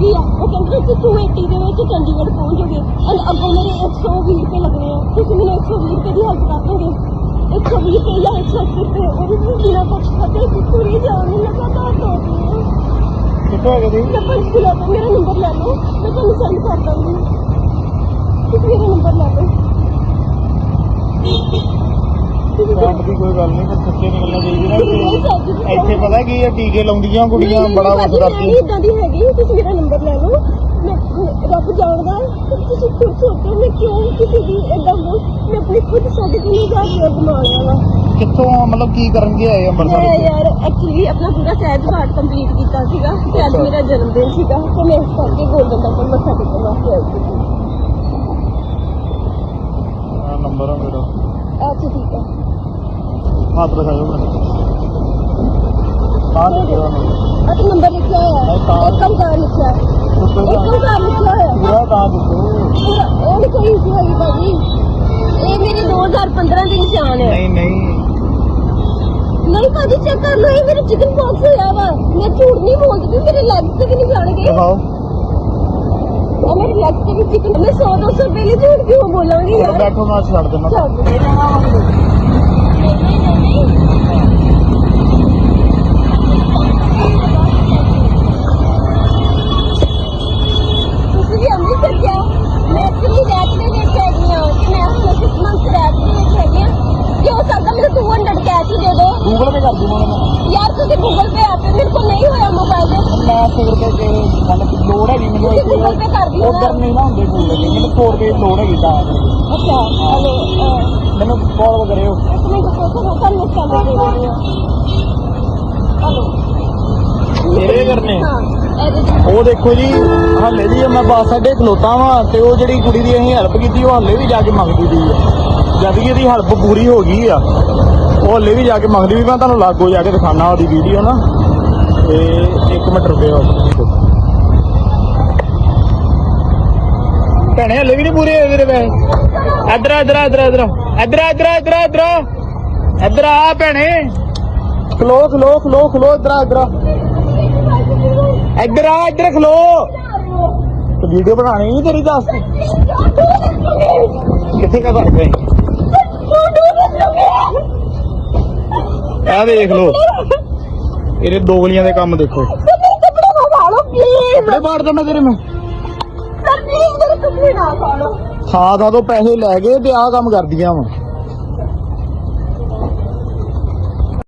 ਕੀ ਆ। ਉਹ ਕਹਿੰਦੇ ਕਿ 280 ਦੇ ਵਿੱਚ ਚੰਡੀਗੜ੍ਹ ਪਹੁੰਚ ਜਾਓਗੇ। ਐਂਡ ਅੱਗੋਂ ਮੇਰੇ 120 ਰੁਪਏ ਲੱਗਣੇ ਆ। ਤੁਸੀਂ ਮੈਨੂੰ 120 ਰੁਪਏ ਦੀ ਹੈਲਪ ਕਰ ਦੋਗੇ। 120 ਰੁਪਏ ਜਾਂ 180 ਰੁਪਏ ਉਹ ਵੀ ਤੁਸੀਂ ਬਿਨਾਂ ਕੁਛ ਖਾਤੇ ਪੂਰੀ ਜਾਣ ਲਗਾਤਾਰ ਦਿਨ ਕਿੱਥੋਂ ਹੈਗੇ ਤੁਸੀਂ? ਮੈਂ ਪੰਜ ਕਿਲੋ ਤੋਂ ਮੇਰਾ ਨੰਬਰ ਲੈ ਲਓ। ਮੈਂ ਤੁਹਾਨੂੰ ਸੈਂਡ ਕਰ ਦਾਂਗੀ। ਤੁਸੀਂ ਮੇਰਾ ਨੰਬਰ ਲੈ ਲਓ। ਤੁਸੀਂ ਕੋਈ ਗੱਲ ਨਹੀਂ ਪਰ ਸੱਚੇ ਨਿਕਲਣਾ ਚਾਹੀਦਾ ਨਹੀਂ ਨਾ ਕਿ ਇੱਥੇ ਪਤਾ ਕੀ ਹੈ ਟੀਕੇ ਲਾਉਂਦੀਆਂ ਕੁੜੀਆਂ ਬੜਾ ਕੁਛ ਨਹੀਂ ਕਰਦੀਆਂ ਇਦਾਂ ਦੀ ਹੈਗੀ ਤੁਸੀਂ ਮੇਰਾ ਨੰਬਰ ਲੈ ਲਓ। ਰੱਬ ਜਾਣਦਾ ਤੁਸੀਂ ਖੁਦ ਸੋਚੋ ਮੈਂ ਕਿਉਂ ਕਿਸੇ ਦੀ ਇਦਾਂ ਮੈਂ ਆਪਣੀ ਖੁਦ ਸਾਢੇ ਤਿੰਨ ਹਜ਼ਾਰ ਰੁਪਇਆ ਕਮਾ ਲਿਆ ਵਾ। ਕਿੱਥੋਂ ਮਤਲਬ ਕੀ ਕਰਨ ਗਏ ਆਏ ਅੰਮ੍ਰਿਤਸਰ ਮੈਂ? ਯਾਰ ਐਕਚੁਅਲੀ ਆਪਣਾ ਪੂਰਾ ਸਹਿਜ ਪਾਠ ਕੰਪਲੀਟ ਕੀਤਾ ਸੀਗਾ ਤੇ ਅੱਜ। ਮੇਰਾ ਜਨਮ ਦਿਨ ਸੀਗਾ ਤੇ ਮੈਂ ਇਸ ਕਰਕੇ ਗੋਲਡਨ ਟੈਂਪਲ ਮੱਥਾ ਟੇਕਣ ਵਾਸਤੇ ਆਈ ਸੀ। ਨੰਬਰ ਆ ਮੇਰਾ। ਅੱਛਾ ਠੀਕ ਹੈ ਹੱਥ ਦਿਖਾਓ ਮੈਨੂੰ ਹਾਂ ਜੀ ਅੱਛਾ ਨੰਬਰ ਲਿਖਿਆ ਹੋਇਆ ਹੈ। ਤਾਂ- ਇੱਕ ਓਂਕਾਰ ਲਿਖਿਆ ਹੈ। ਇੱਕ ਓਂਕਾਰ ਲਿਖਿਆ ਹੋਇਆ ਹੈ। ਪੂਰਾ ਤਾਂ ਦੱਸੋ ਪੂਰਾ ਉਹ ਨਹੀਂ ਕੋਈ ਇਸ਼ੂ ਹੈਗੀ ਭਾਜੀ। ਇਹ ਮੇਰੇ 2015 ਦੇ ਨਿਸ਼ਾਨ ਹੈ ਨਹੀਂ ਨਹੀਂ। ਨਹੀਂ ਭਾਜੀ ਚੈੱਕ ਕਰ ਲਓ। ਇਹ ਮੇਰੇ ਚਿਕਨ ਬਾਕਸ ਹੋਇਆ ਵਾ। ਮੈਂ ਝੂਠ ਨਹੀਂ ਬੋਲਦੀ। ਪਈ, ਮੇਰੇ ਲੈਗਸ ਤੇ ਵੀ ਨਹੀਂ ਜਾਣਗੇ। ਦਿਖਾਓ। ਉਹ ਮੇਰੇ ਲੈਗਸ ਤੇ ਵੀ ਚਿਕਨ ਮੈਂ 100 200 ਰੁਪਏ ਲਈ ਝੂਠ ਕਿਉਂ ਬੋਲਾਂਗੀ ਯਾਰ? ਬੈਠੋ ਮੈਂ ਛੱਡ ਦਿੰਦਾ। ਛੱਡ ਦੇ। ਨਹੀਂ, ਨਹੀਂ, ਨਹੀਂ। ਤੁਸੀਂ ਵੀ ਅੰਮ੍ਰਿਤਸਰ ਗਿਆ ਮੈਂ ਐਕਚੁਅਲੀ ਰੈਕ ਦੇ ਵਿੱਚ ਹੈਗੀ ਹਾਂ ਤੇ ਮੈਂ ਹੁਣ ਸਿਕਸ ਮੰਥ ਰੈਕ ਦੇ ਵਿੱਚ ਹੈਗੀ ਹਾਂ ਜੇ ਹੋ ਸਕਦਾ ਮੈਨੂੰ 200 ਕੈਸ਼ ਹੀ ਦੇ ਦਿਓ ਗੂਗਲ ਪੇ ਕਰ ਦੂੰਗਾ ਮੈਂ ਯਾਰ ਤੁਸੀਂ ਗੂਗਲ ਪੇ ਆਪੇ ਮੇਰੇ ਕੋਲ ਨਹੀਂ ਹੋਇਆ ਮੋਬਾਈਲ ਤੇ। ਮੈਂ 100 ਰੁਪਏ ਦੇ ਮਤਲਬ ਕਿ ਲੋੜ ਹੈਗੀ ਮੈਨੂੰ ਤੁਸੀਂ Google Pay ਕਰ ਦਿਓ ਨਾ। ਉਧਰ ਨਹੀਂ ਨਾ ਹੁੰਦੇ ਗੂਗਲ ਪੇ ਮੈਨੂੰ 100 ਰੁਪਏ ਦੀ ਲੋੜ ਹੈਗੀ ਤਾਂ। ਅੱਛਾ ਹਲੋ ਮੈਨੂੰ ਕਾਲ ਕਰਿਓ ਇੱਕ ਮਿੰਟ ਸੋਚੋ ਮੈਂ ਤੁਹਾਨੂੰ ਸਕੈਨਰ ਦੇ ਦਿੰਦੀ ਹਾਂ। ਹਲੋ। ਇਹ ਕਰਨੇ ਹਾਂ ਇਹਦੇ ਚ ਉਹ ਦੇਖੋ ਜੀ ਹੱਲੇ ਵੀ ਮੈਂ ਬੱਸ ਅੱਡੇ ਖਲੋਤਾ ਵਾਂ ਤੇ ਉਹ ਜਿਹੜੀ ਕੁੜੀ ਦੀ ਅਸੀਂ ਹੈਲਪ ਕੀਤੀ ਉਹ ਹੱਲੇ ਵੀ ਜਾ ਕੇ ਮੰਗਦੀ ਪਈ ਆ। ਜਦ ਕਿ ਇਹਦੀ ਹੈਲਪ ਪੂਰੀ ਹੋ ਗਈ ਆ। ਉਹ ਵੀ ਜਾ ਕੇ ਮੰਗਦੀ ਵੀ ਮੈਂ ਤੁਹਾਨੂੰ ਲਾਗੋ ਜਾ ਕੇ ਦਿਖਾਣਾ ਉਹਦੀ ਵੀਡੀਓ ਨਾ। ਤੇ ਇੱਕ ਮਿੰਟ ਰੁਕਿਓ ਭੈਣੇ ਹੱਲੇ ਵੀ ਨਹੀਂ ਪੂਰੇ ਹੋਏ ਤੇਰੇ ਪੈਸੇ। ਇੱਧਰ ਆ, ਇੱਧਰ ਆ, ਇੱਧਰ ਆ, ਇੱਧਰ ਆ। ਇੱਧਰ ਆ, ਭੈਣੇ। ਖਲੋ ਖਲੋ ਖਲੋ ਖਲੋ ਇੱਧਰ ਆ, ਇੱਧਰ ਆ। ਇੱਧਰ ਆ ਇੱਧਰ ਖਲੋ। ਵੀਡੀਓ ਬਣਾਣੀ ਨਹੀਂ ਤੇਰੀ ਦੱਸ। ਕਿੱਥੇ ਕਾ ਕਰ ਗਏ ਆ ਦੇਖ ਲੋ ਇਹਦੇ ਦੋਗਲੀਆਂ ਦੇ ਕੰਮ ਦੇਖੋ। ਕੱਪੜੇ ਨਾ ਫਾੜੋ ਪਲੀਜ਼ ਕੱਪੜੇ ਬਾੜ ਦਣਾ ਤੇਰੇ ਮੈਂ ਸਰ ਪਲੀਜ਼ ਮੇਰੇ ਕੱਪੜੇ ਨਾ ਥਾਂ ਥਾਂ ਤੋਂ ਪੈਸੇ ਲੈ ਕੇ ਤੇ ਆਹ ਕੰਮ ਕਰਦੀਆਂ ਵਾ।